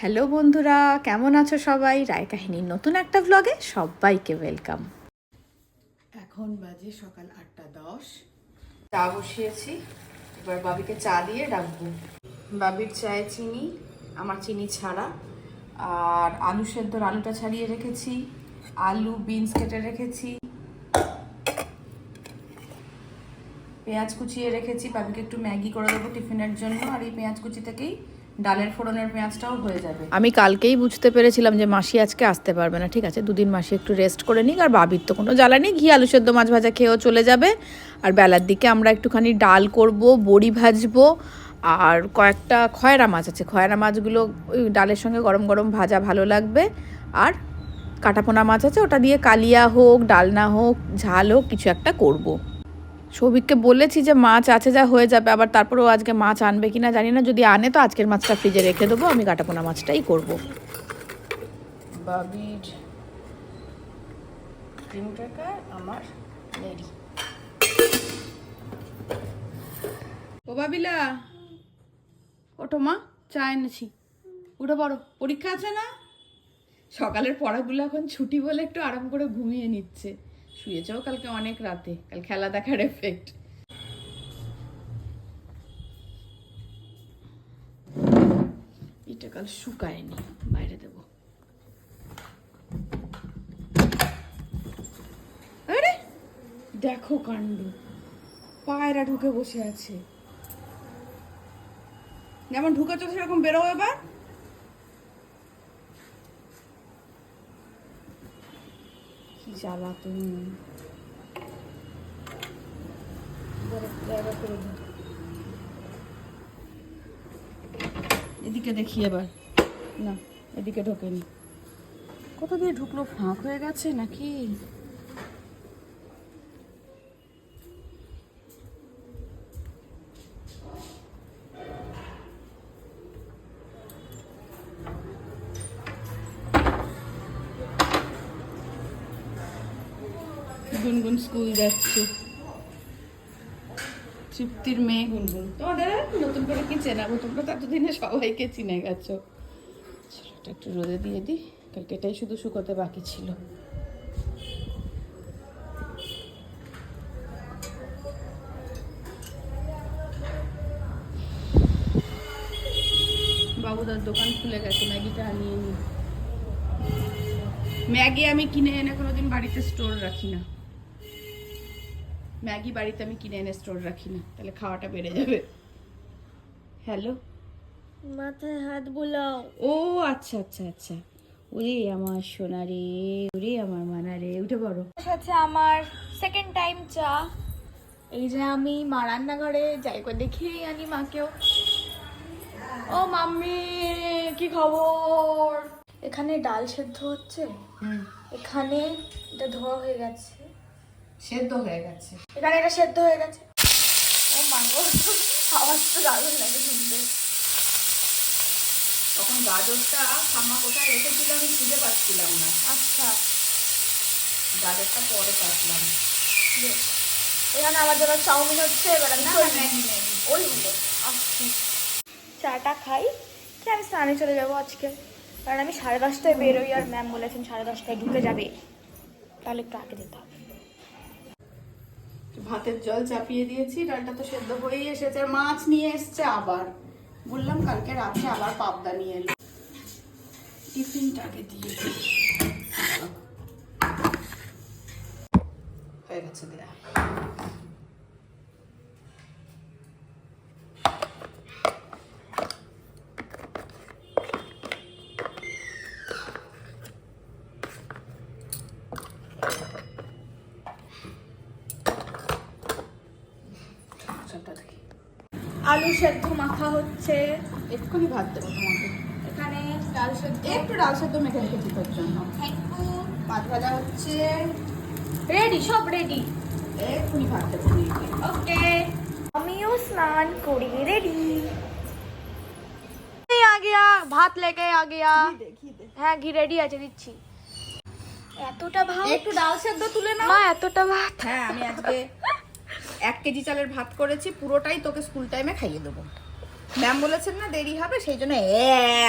Hello বন্ধুরা, কেমন আছো সবাই? রায় কাহিনীর নতুন একটা ব্লগে সবাইকে ওয়েলকাম এখন বাজে সকাল আটটা দশ। চা বসিয়েছি, এবার বাবিকে চা দিয়ে ডাকবো। বাবির চায়ে চিনি, আমার চিনি ছাড়া। আর আলু সেদ্ধর আলুটা ছাড়িয়ে রেখেছি, আলু বিনস কেটে রেখেছি। পেঁয়াজ কুচিয়ে রেখেছি, বাবিকে একটু ম্যাগি করে দেবো টিফিনের জন্য, আর এই পেঁয়াজ কুচি থেকেই ডালের ফোড়নের পেঁয়াজটাও হয়ে যাবে। আমি কালকেই বুঝতে পেরেছিলাম যে মাসি আজকে আসতে পারবে না, ঠিক আছে? দুদিন মাসি একটু রেস্ট করে নিক, আর বাবির তো কোনো জ্বালা নেই, ঘি, আলু সেদ্ধ, মাছ ভাজা খেয়েও চলে যাবে। আর বেলার দিকে আমরা একটুখানি ডাল করব, বড়ি ভাজবো, আর কয়েকটা খয়রা মাছ আছে। খয়রা মাছগুলো ওই ডালের সঙ্গে গরম গরম ভাজা ভালো লাগবে। আর কাটাপোনা মাছ আছে, ওটা দিয়ে কালিয়া হোক, ডালনা হোক, ঝাল হোক, কিছু একটা করব। সৌভিককে বলেছি যে মাছ আছে যা হয়ে যাবে আবার তারপরেও আজকে মাছ আনবে কিনা জানি না। যদি আনে তো আজকের মাছটা ফ্রিজে রেখে দেবো আমি কাটাপোনা মাছটাই করব। বাবির আমার ও বাবিলা ওঠো মা চা এনেছি। উঠে পড়ো পরীক্ষা আছে না? সকালের পড়াগুলো এখন ছুটি বলে একটু আরাম করে ঘুমিয়ে নিচ্ছে। শুয়েছেও কালকে অনেক রাতে। কাল খেলা দেখার এফেক্ট এটা কাল শুকায়নি, বাইরে দেব। আরে! দেখো কাণ্ড। পায়রা ঢুকে বসে আছে। যেমন ঢুকেছো সেরকম বেরো এবার। কি জ্বালা তুমি। এদিকে দেখি এবার। না, এদিকে ঢোকেনি। কোথা দিয়ে ঢুকলো? ফাঁক হয়ে গেছে নাকি? স্কুল যাচ্ছে। তৃপ্তির মেয়ে গুনগুন। তোমাদের নতুন করে কি চেনাবো? তোমরা তো এতদিনে সবাইকে চিনে গেছো। একটু রোদে দিয়ে দিই। কালকে এটাই শুধু শুকোতে বাকি ছিল। বাবুদার দোকান খুলে গেছে, ম্যাগিটা আনিয়ে নি। ম্যাগি আমি কিনে এনে কোনোদিন বাড়িতে স্টোর রাখি না। ম্যাগি বাড়িতে আমি কিনে এনে স্টোর রাখি না তাহলে খাওয়াটা বেড়ে যাবে। হ্যালো মাথায় হাত বুলাও। ও আচ্ছা আচ্ছা আচ্ছা। ওরে আমার সোনা রে ওরে আমার মানা রে উঠে পড়ো। সাথে আমার সেকেন্ড টাইম চা। এই যে আমি মা রান্নাঘরে যাই করে দেখিয়েই আনি মাকেও। ও মাম্মি কি খবর? এখানে ডাল সেদ্ধ হচ্ছে। এখানে এটা ধোয়া হয়ে গেছে। সেদ্ধ হয়ে গেছে। এখানে এটা সেদ্ধ হয়ে গেছে। ও মাগো আওয়াজ তো দারুণ লাগে শুনতে। তখন গাজরটা ঠাম্মা কোথায় রেখেছিল আমি খুঁজে পাচ্ছিলাম না। আচ্ছা। গাজরটা পরে কাটলাম। এখানে আমার জন্য চাউমিন হচ্ছে এবার না। ওইগুলো আচ্ছা। চাটা খাই কি আমি স্নানে চলে যাব আজকে। কারণ আমি সাড়ে দশটায় বেরোই আর ম্যাম বলেছেন সাড়ে দশটায় ঢুকে যাবে। তাহলে একটু আগে যেতে হবে। ভাতের জল চাপিয়ে দিয়েছি, ডালটা তো সেদ্ধ হয়েই এসেছে আর মাছ নিয়ে এসছে আবার। বললাম কালকে রাতে আবার পাবদা নিয়ে এলো। টিফিনটাকে দিয়ে। হয়ে গেছে দেয়া। আলু সেদ্ধ মাখা হচ্ছে। এক্ষুনি ভাত দেবো তোমাকে। এখানে ডাল সেদ্ধ একটু ডাল সেদ্ধ মেখে রেখেছি তোর জন্য। ভাত ভাজা হচ্ছে। রেডি সব রেডি এক্ষুনি ভাত দেবো। ওকে আমিও স্নান করি রেডি গিয়া ভাত লেগে আ। হ্যাঁ ঘি রেডি আছে দিচ্ছি। এতটা ভাত? একটু ডাল সেদ্ধ তুলে নাও। মা এতটা ভাত। হ্যাঁ আমি আজকে এক কেজি চালের ভাত করেছি পুরোটাই তোকে স্কুল টাইমে খাইয়ে দেবো। ম্যাম বলেছেন না দেরি হবে সেই জন্য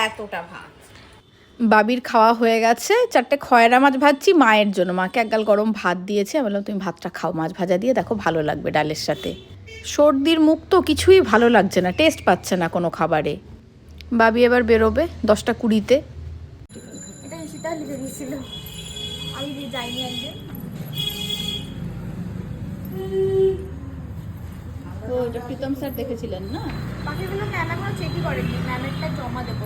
এতটা ভাত। বাবির খাওয়া হয়ে গেছে চারটে খয়রা মাছ ভাজছি মায়ের জন্য। মাকে একগাল গরম ভাত দিয়েছে আমি বললাম তুমি ভাতটা খাও মাছ ভাজা দিয়ে দেখো ভালো লাগবে ডালের সাথে। সর্দির মুখ তো কিছুই ভালো লাগছে না টেস্ট পাচ্ছে না কোনো খাবারে। বাবি এবার বেরোবে দশটা কুড়িতে। আমি যাইনি একদিন। তো এটা প্রীতম স্যার দেখেছিলেন না? বাকিগুলো ম্যাম এখনও চেকই করেনি। ম্যামেরটা জমা দেবো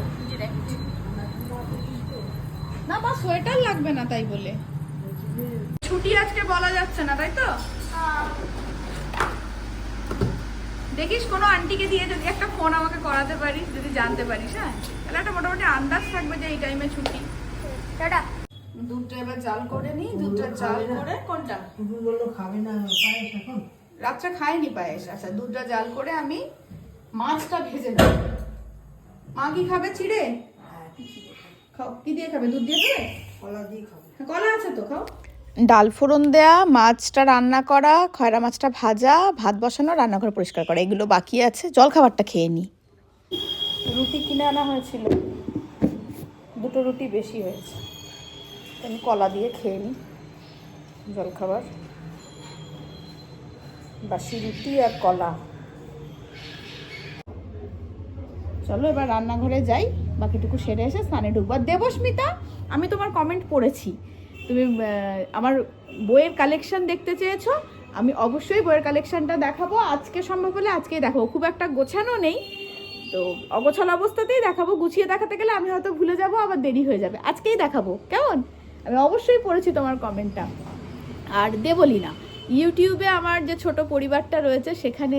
না বা সোয়েটার লাগবে না তাই বলে। ছুটি আজকে বলা যাচ্ছে না তাই তো? দেখিস কোনো আন্টিকে দিয়ে যদি একটা ফোন আমাকে করাতে পারিস যদি জানতে পারিস হ্যাঁ? তাহলে একটা মোটামুটি আন্দাজ থাকবে যে এই টাইমে ছুটি। টাটা। দুধটা এবার জাল করে নি দুধটা জাল করে কোনটা? বলল খাবে না পায়েস এখন। রাত্রে খাইনি পায়েস। আচ্ছা দুধটা জাল করে আমি মাছটা ভেজে নেব। মা কি খাবে চিড়ে? খাও কি দিয়ে খাবে? দুধ দিয়ে খাবে? কলা দিয়ে খাবে। হ্যাঁ, কলা আছে তো খাও। ডাল ফোড়ন দেয়া মাছটা রান্না করা খয়রা মাছটা ভাজা ভাত বসানো রান্নাঘর পরিষ্কার করা এগুলো বাকি আছে। জল খাবারটা খেয়ে নি। রুটি কিনে আনা হয়েছিল। দুটো রুটি বেশি হয়েছে। আমি কলা দিয়ে খেয়ে নিই জল খাবার। বাসি রুটি আর কলা। চলো এবার রান্নাঘরে যাই। বাকিটুকু সেরে এসে স্নানে ঢুকবো। দেবস্মিতা আমি তোমার কমেন্ট পড়েছি। তুমি আমার বইয়ের কালেকশন দেখতে চেয়েছো। আমি অবশ্যই বইয়ের কালেকশনটা দেখাবো। আজকে সম্ভব হলে আজকেই দেখাবো। খুব একটা গোছানো নেই। তো অগোছাল অবস্থাতেই দেখাবো। গুছিয়ে দেখাতে গেলে আমি হয়তো ভুলে যাব, আবার দেরি হয়ে যাবে। আজকেই দেখাবো। কেমন? আমি অবশ্যই পড়েছি তোমার কমেন্টটা আর দেবলিনা ইউটিউবে আমার যে ছোট পরিবারটা রয়েছে, সেখানে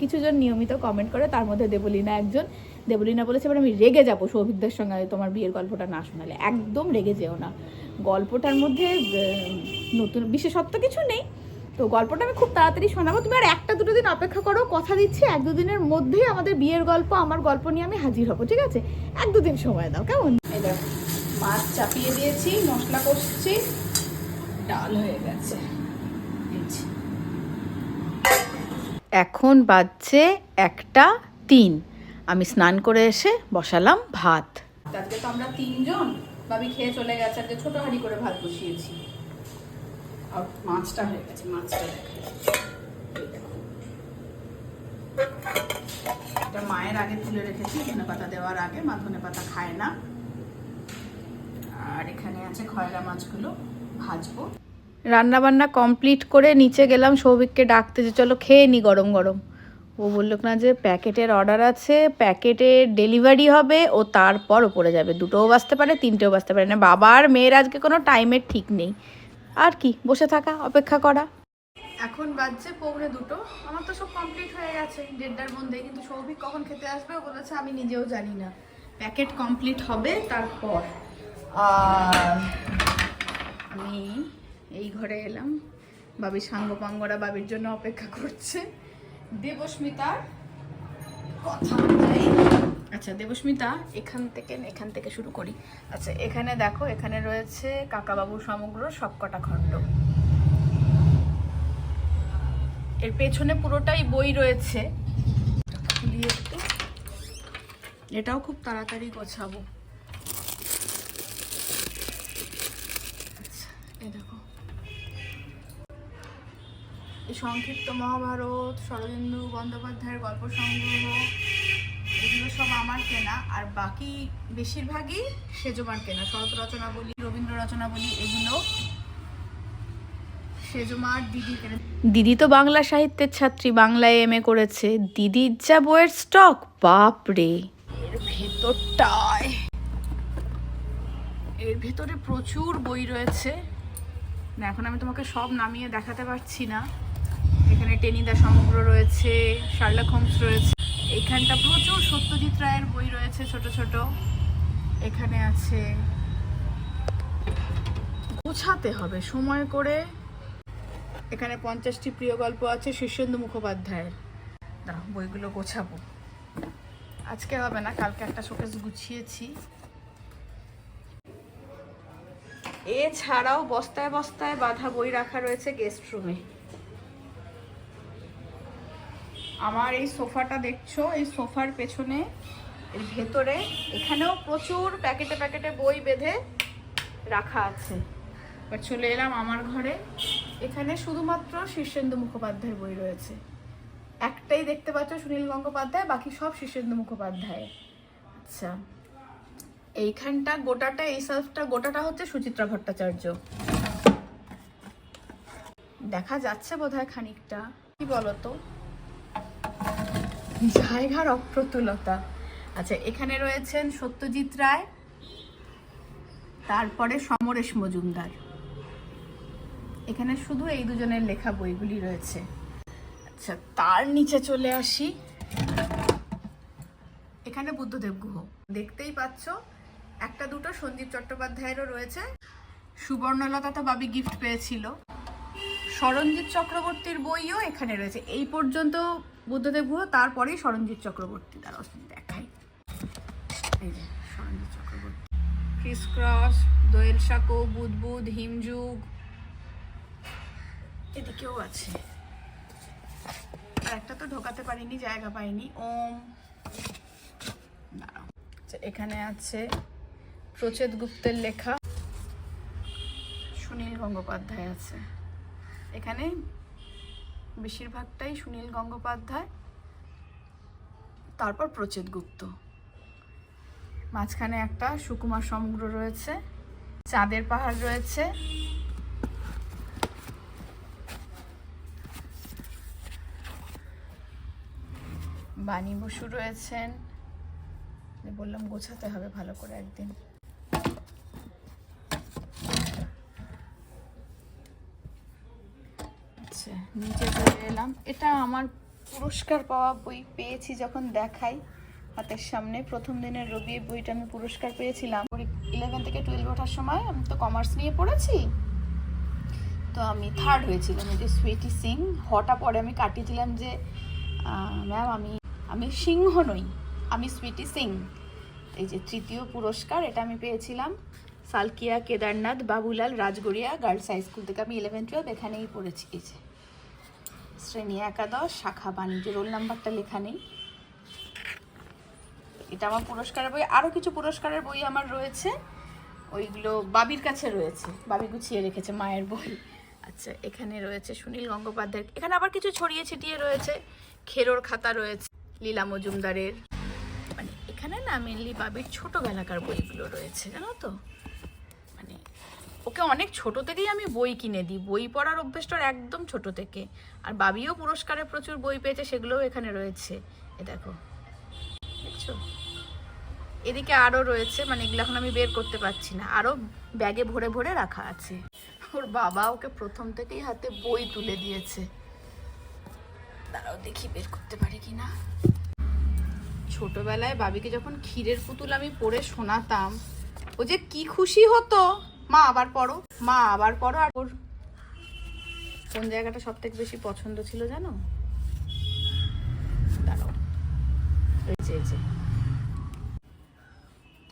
কিছুজন নিয়মিত কমেন্ট করে। তার মধ্যে দেবলীনা একজন। দেবলীনা বলেছে, এবার আমি রেগে যাব সৌভিকদের সঙ্গে, তোমার বিয়ের গল্পটা না শোনালে। একদম রেগে যেও না। গল্পটার মধ্যে নতুন, বিশেষত্ব কিছু নেই। তো গল্পটা আমি খুব তাড়াতাড়ি শোনাবো। তুমি আর একটা, দুটো দিন অপেক্ষা করো, কথা দিচ্ছি। এক দুদিনের মধ্যেই আমাদের বিয়ের গল্প, আমার গল্প নিয়ে আমি হাজির হব, ঠিক আছে? এক দুদিন সময় দাও, কেমন? মাছ চাপিয়ে দিয়েছি, মশলা কষছি, ডাল হয়ে গেছে। এখন বাজছে একটা তিন। আমি স্নান করে এসে বসালাম ভাত। আজকে তো আমরা তিনজন। বাবি খেয়ে চলে গেছে। আজকে ছোট হাঁড়ি করে ভাত বসিয়েছি। আর মাছটা হয়ে গেছে মাছটা। এটা মায়ের আগে তুলে রেখেছি। ধনে পাতা দেওয়ার আগে। মা ধনে পাতা খায় না। আর এখানে আছে খয়রা মাছগুলো ভাজবো। রান্না বান্না কমপ্লিট করে নিচে গেলাম, সৌভিককে ডাকতে যে চলো খেয়ে নি গরম গরম। ও বলল, না যে, প্যাকেটের অর্ডার আছে, প্যাকেটে ডেলিভারি হবে, ও তারপর ওপরে যাবে। দুটোও বাজতে পারে, তিনটেও বাজতে পারে না। বাবার মেয়ের আজকে কোনো টাইমের ঠিক নেই। আর কি, বসে থাকা, অপেক্ষা করা। এখন বাজছে পৌনে দুটো। আমার তো সব কমপ্লিট হয়ে গেছে দেড়টার মধ্যে কিন্তু সৌভিক কখন খেতে আসবে, ও বলেছে, আমি নিজেও জানি না। প্যাকেট কমপ্লিট হবে তারপর। আর আমি এই ঘরে এলাম। বাবির সাঙ্গপাঙ্গরা বাবির জন্য অপেক্ষা করছে। দেবস্মিতার কথা অনুযায়ী আচ্ছা দেবস্মিতা, এখান থেকে এখান থেকে শুরু করি। আচ্ছা এখানে দেখো, এখানে রয়েছে কাকাবাবু সমগ্র সবকটা খণ্ড। এর পেছনে পুরোটাই বই রয়েছে। এটাও খুব তাড়াতাড়ি গোছাবো। আচ্ছা এই দেখো। সংক্ষিপ্ত মহাভারত শরদিন্দু বন্দ্যোপাধ্যায়ের গল্প সংগ্রহ এগুলো সব আমার কেনা। আর বাকি বেশিরভাগই সেজমার কেনা। শরৎ রচনাবলী রবীন্দ্র রচনাবলী এগুলো সেজমার দিদি কেনা দিদি তো বাংলা সাহিত্যের ছাত্রী বাংলায় এম এ করেছে। দিদির যা বইয়ের স্টক বাপ রে এর ভেতরটায় এর ভেতরে প্রচুর বই রয়েছে। এখন আমি তোমাকে সব নামিয়ে দেখাতে পারছি না। এখানে টেনিদা সমগ্র রয়েছে, শার্লক হোমস রয়েছে। এখানটা প্রচুর সত্যজিৎ রায়ের বই রয়েছে, ছোট ছোট। এখানে আছে, গোছাতে হবে সময় করে। এখানে পঞ্চাশটি প্রিয় গল্প আছে, শীর্ষেন্দু মুখোপাধ্যায়ের। দাঁড়াও, বইগুলো গোছাবো। আজকে হবে না, কালকে একটা শোকেস গুছিয়েছি। এছাড়াও বস্তায় বস্তায় বাঁধা বই রাখা রয়েছে গেস্ট রুমে আমার এই সোফাটা দেখছ? এই সোফার পেছনে, এর ভেতরে এখানেও প্রচুর প্যাকেটে প্যাকেটে বই বেঁধে রাখা আছে। এবার চলে এলাম আমার ঘরে। এখানে শুধুমাত্র শীর্ষেন্দু মুখোপাধ্যায়ের বই রয়েছে। একটাই দেখতে পাচ্ছ সুনীল গঙ্গোপাধ্যায়, বাকি সব শীর্ষেন্দু মুখোপাধ্যায়। আচ্ছা এইখানটা গোটাটা, এই সেলফটা গোটাটা হচ্ছে সুচিত্রা ভট্টাচার্য। দেখা যাচ্ছে বোধহয় খানিকটা। কি বলতো? জায়গার অপ্রতুলতা আচ্ছা এখানে রয়েছেন সত্যজিৎ রায়, তারপরে সমরেশ মজুমদার। এখানে শুধু এই দুজনের লেখা বইগুলি রয়েছে। আচ্ছা তার নিচে চলে আসি। এখানে বুদ্ধদেব গুহ। দেখতেই পাচ্ছ, একটা দুটো সঞ্জীব চট্টোপাধ্যায়েরও রয়েছে। সুবর্ণলতা তো বাবি গিফট পেয়েছিল। সরঞ্জিৎ চক্রবর্তীর বইও এখানে রয়েছে। এই পর্যন্ত বুদ্ধদেব গুহ তারপরেই সরঞ্জিৎ চক্রবর্তী তার দেখাই ক্রিস হিমযুগ এদিকেও আছে। একটা তো ঢোকাতে পারিনি জায়গা পাইনি। ওম। আচ্ছা, এখানে আছে প্রচেত গুপ্তের লেখা। সুনীল গঙ্গোপাধ্যায় আছে। এখানে বেশিরভাগটাই সুনীল গঙ্গোপাধ্যায়, তারপর প্রচেত গুপ্ত। মাঝখানে একটা সুকুমার সমগ্র রয়েছে, চাঁদের পাহাড় রয়েছে। বাণী বসু রয়েছেন। বললাম গোছাতে হবে ভালো করে একদিন আচ্ছা নিচে চলে এলাম। এটা আমার পুরস্কার পাওয়া বই পেয়েছি যখন দেখাই হাতের সামনে। প্রথম দিনের রবি বইটা আমি পুরস্কার পেয়েছিলাম। ইলেভেন থেকে টুয়েলভ ওঠার সময় আমি তো কমার্স নিয়ে পড়েছি। তো আমি থার্ড হয়েছিলাম যে সুইটি সিং হটা পরে আমি কাটিয়েছিলাম যে ম্যাম আমি আমি সিংহ নই, আমি সুইটি সিং এই যে তৃতীয় পুরস্কার, এটা আমি পেয়েছিলাম। Salkia Kedarnath, Babulal, Rajgaria girls high school থেকে আমি ইলেভেন টুয়েলভ এখানেই পড়েছি, এই যে। শ্রেণি একাদশ, শাখা বাণিজ্য রোল নাম্বারটা লেখা নেই। এটা আমার পুরস্কারের বই। আরও কিছু পুরস্কারের বই আমার রয়েছে। ওইগুলো বাবির কাছে রয়েছে। বাবি গুছিয়ে রেখেছে মায়ের বই। আচ্ছা এখানে রয়েছে সুনীল গঙ্গোপাধ্যায়ের। এখানে আবার কিছু ছড়িয়ে ছিটিয়ে রয়েছে। খেরোর খাতা রয়েছে, লীলা মজুমদারের। মানে এখানে না মেনলি বাবির ছোটোবেলাকার বইগুলো রয়েছে, জানো তো? ওকে অনেক ছোট থেকেই আমি বই কিনে দিই। বই পড়ার অভ্যেসটা একদম ছোট থেকে। আর বাবিও পুরস্কারে প্রচুর বই পেয়েছে, সেগুলোও এখানে রয়েছে। এ দেখো। দেখছ? এদিকে আরও রয়েছে মানে এগুলো এখন আমি বের করতে পারছি না। আরও ব্যাগে ভরে ভরে রাখা আছে। ওর বাবা ওকে প্রথম থেকেই হাতে বই তুলে দিয়েছে। দাঁড়াও দেখি বের করতে পারি কি না। ছোটবেলায় বাবিকে যখন ক্ষীরের পুতুল আমি পড়ে শোনাতাম, ও যে কি খুশি হতো। মা আবার পড়ো, মা আবার পড়ো আর ওর কোন জায়গাটা সব থেকে বেশি পছন্দ ছিল জানো? এই যে এই যে।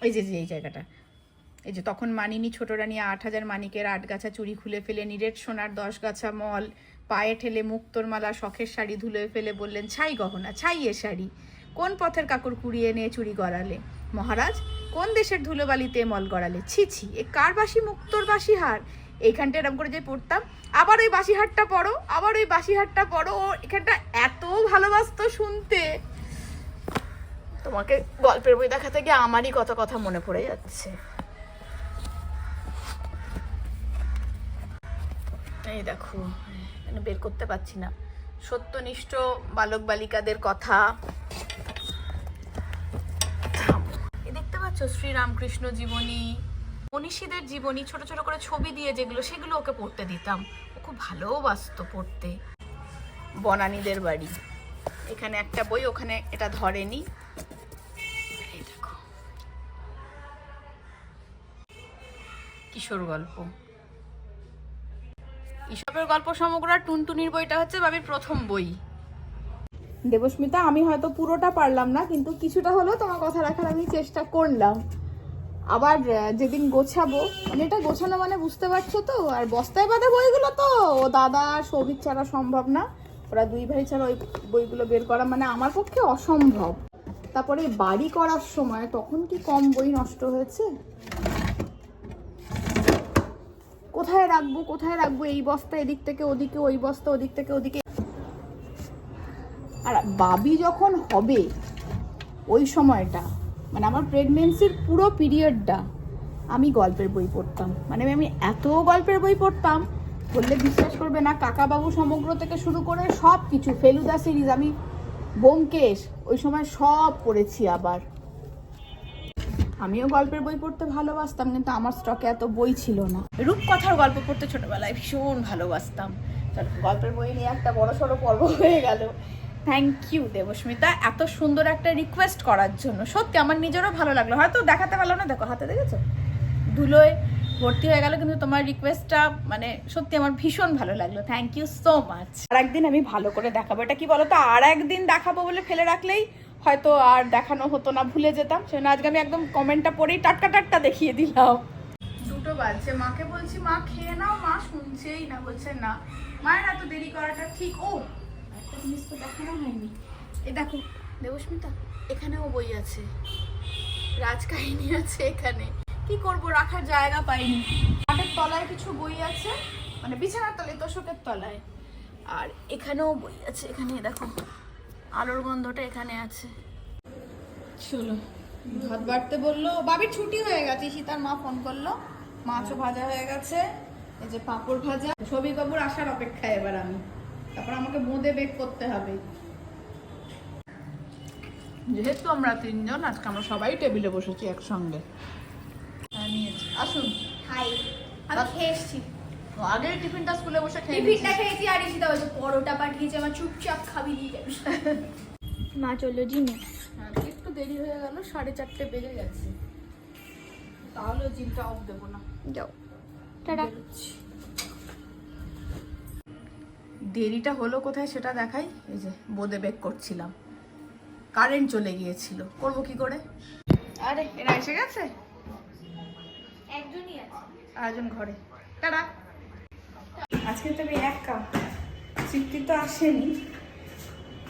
এই যে, এই জায়গাটা। এই যে, তখন মানিনি ছোট রানী আট হাজার মানিকের আট গাছা চুড়ি খুলে ফেলে, নিরেট সোনার দশ গাছা মল, পায়ে ঠেলে মুক্তোর মালা, শখের শাড়ি ধুলে ফেলে বললেন, ছাই গহনা, ছাই এ শাড়ি। কোন পথের কাকুর কুড়িয়ে নিয়ে চুড়ি গড়ালে? মহারাজ, কোন দেশের ধুলোবালিতে মল গড়ালে? ছি ছি, এ কার বাসি মুক্তোর বাসি হার এইখানটা এরকম করে যে পড়তাম, আবার ওই বাসি হারটা পড়ো, আবার ওই বাসি হারটা পড়ো, ও এখানটা এত ভালোবাসতো শুনতে। তোমাকে গল্পের বই দেখাতে গিয়ে আমারই কত কথা মনে পড়ে যাচ্ছে। এই দেখো বের করতে পারছি না। সত্যনিষ্ঠ বালক বালিকাদের কথা এই দেখতে পাচ্ছ শ্রীরামকৃষ্ণ জীবনী, মনীষীদের জীবনী, ছোট ছোট করে ছবি দিয়ে যেগুলো, সেগুলো ওকে পড়তে দিতাম। ও খুব ভালোবাসতো পড়তে। বনানীদের বাড়ি। এখানে একটা বই, ওখানে এটা ধরেনি। কিশোর গল্প। ইসবের গল্প সমগ্র টুনটুনির বইটা হচ্ছে বাবির প্রথম বই। দেবস্মিতা, আমি হয়তো পুরোটা পারলাম না, কিন্তু কিছুটা হলেও তোমার কথা রাখার আমি চেষ্টা করলাম। আবার যেদিন গোছাবো মানে এটা গোছানো মানে বুঝতে পারছ তো? আর বস্তায় বাঁধা বইগুলো তো? ও দাদা সৌভিক ছাড়া সম্ভব না। ওরা দুই ভাই ছাড়া ওই বইগুলো বের করা মানে আমার পক্ষে অসম্ভব। তারপরে বাড়ি করার সময় তখন কি কম বই নষ্ট হয়েছে? কোথায় রাখব কোথায় রাখব? এই বস্তা এদিক থেকে ওদিকে, ওই বস্তা ওদিক থেকে ওদিকে। আর বাবি যখন হবে ওই সময়টা মানে আমার প্রেগনেন্সির পুরো পিরিয়ডটা আমি গল্পের বই পড়তাম। মানে আমি এত গল্পের বই পড়তাম বললে বিশ্বাস করবে না কাকাবাবু সমগ্র থেকে শুরু করে সব কিছু ফেলুদা সিরিজ আমি ব্যোমকেশ ওই সময় সব পড়েছি আবার। আমিও গল্পের বই পড়তে ভালোবাসতাম কিন্তু আমার স্টকে এত বই ছিল না। রূপকথার গল্প পড়তে ছোটবেলায় ভীষণ ভালোবাসতাম। গল্পের বই নিয়ে একটা বড় সড়ো পর্ব হয়ে গেল। Thank you Debasmita. এত সুন্দর একটা রিকোয়েস্ট করার জন্য। সত্যি, আমার নিজেরও ভালো লাগল। হয়তো দেখাতে পারল না, দেখো, হাতে দেখেছ? ধুলোয় ভর্তি হয়ে গেল, কিন্তু তোমার রিকোয়েস্টটা মানে সত্যি আমার ভীষণ ভালো লাগল। থ্যাংক ইউ সো মাচ আর একদিন আমি ভালো করে দেখাবো। এটা কি বলো তো আর একদিন দেখাবো বলে ফেলে রাখলেই হয়তো আর দেখানো হতো না, ভুলে যেতাম। সেজন্য আজকে আমি একদম কমেন্টটা পড়েই টাটকা টাটকা দেখিয়ে দিলাম। দুটো বাজছে। মাকে বলছি, মা, খেয়ে নাও, মা শুনছেই না। বলছে, না। মায়ের এত দেরি করাটা ঠিক? ও জিনিস তো দেখানো হয়নি। এ দেখো দেবস্মিতা এখানেও বই আছে। রাজকাহিনী আছে এখানে। কি করব রাখার জায়গা পাইনি। খাটের তলায় কিছু বই আছে? মানে বিছানার তলায় তোষকের তলায়। আর এখানেও বই আছে এখানে দেখো আলোর গন্ধটা এখানে আছে। চলো ভাত বাড়তে বলল বাবির ছুটি হয়ে গেছে। সীতার মা ফোন করল মাছও ভাজা হয়ে গেছে এই যে পাঁপড় ভাজা ছবি বাবুর আসার অপেক্ষায় এবার আমি। তারপর আমাকে বোঁদে বেক করতে হবে। যেহেতু আমরা তিনজন আজকে আমরা সবাই টেবিলে বসেছি একসঙ্গে। হ্যাঁ, নিয়েছি। আসুন। হাই আমি খেয়ে এসছি। ও, আগে টিফিনটা স্কুলে বসে খেয়ে টিফিনটা খেয়েছি আর ইসিতা বলছে পরোটা পাঠিয়েছে আমার চুপচাপ খাবি দিয়ে যাবি। মা চলল জিমে। হ্যাঁ, একটু দেরি হয়ে গেল সাড়ে চারটে বেজে গেছে। তাহলে জিমটা অফ দেবো না। যাও। টাটা। দেরিটা হলো কোথায় সেটা দেখাই? এই যে বোদে বেক করছিলাম। কারেন্ট চলে গিয়েছিল। করব কি করে? আরে এরা এসে গেছে? একজনই আছে। আরেকজন ঘরে। টাটা। আজকে তো আমি এক কাপ। তৃপ্তি তো আসেনি।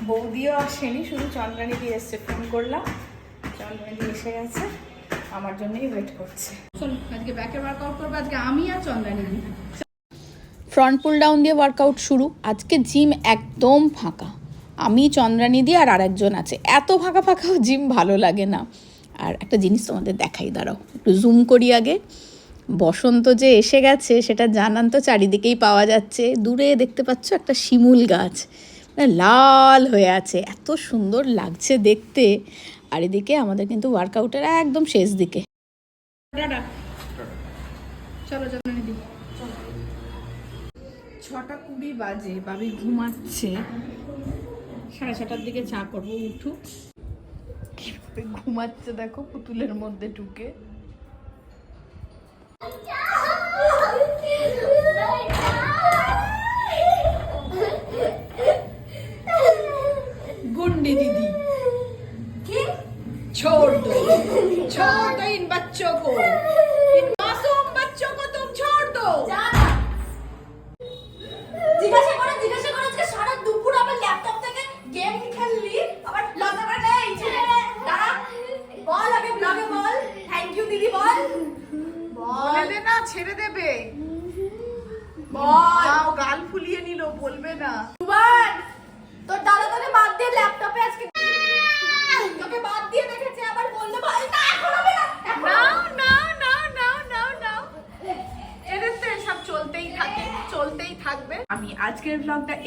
বৌদিও আসেনি শুধু চন্দ্রানী দিয়ে এসছে। ফোন করলাম। চন্দ্রানী দিয়ে এসে গেছে। আমার জন্যই ওয়েট করছে। চলো আজকে ব্যাকের ওয়ার্কআউট করব। আজকে আমি আর চন্দ্রানী দিই ফ্রন্ট পুল ডাউন দিয়ে ওয়ার্কআউট শুরু। আজকে জিম একদম ফাঁকা। আমি চন্দ্রানী দিয়ে আর আরেকজন আছে। এত ফাঁকা ফাঁকাও জিম ভালো লাগে না। আর একটা জিনিস তোমাদের দেখাই, দাঁড়াও। একটু জুম করি আগে। বসন্ত যে এসে গেছে, সেটা জানান তো চারিদিকেই পাওয়া যাচ্ছে। দূরে দেখতে পাচ্ছ একটা শিমুল গাছ। মানে লাল হয়ে আছে। এত সুন্দর লাগছে দেখতে। আর এদিকে আমাদের কিন্তু ওয়ার্কআউটের একদম শেষ দিকে। চলো দি। ছটা কুড়ি বাজে বাবি ঘুমাচ্ছে সাড়ে ছটার দিকে চা করবো উঠুক কিভাবে ঘুমাচ্ছে দেখো পুতুলের মধ্যে ঢুকে गुंडी दीदी छोड़ दो छोड़ दो इन बच्चों को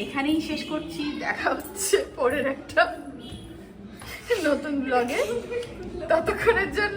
এখানেই শেষ করছি। দেখা হচ্ছে পরের একটা নতুন ব্লগে ততক্ষণের জন্য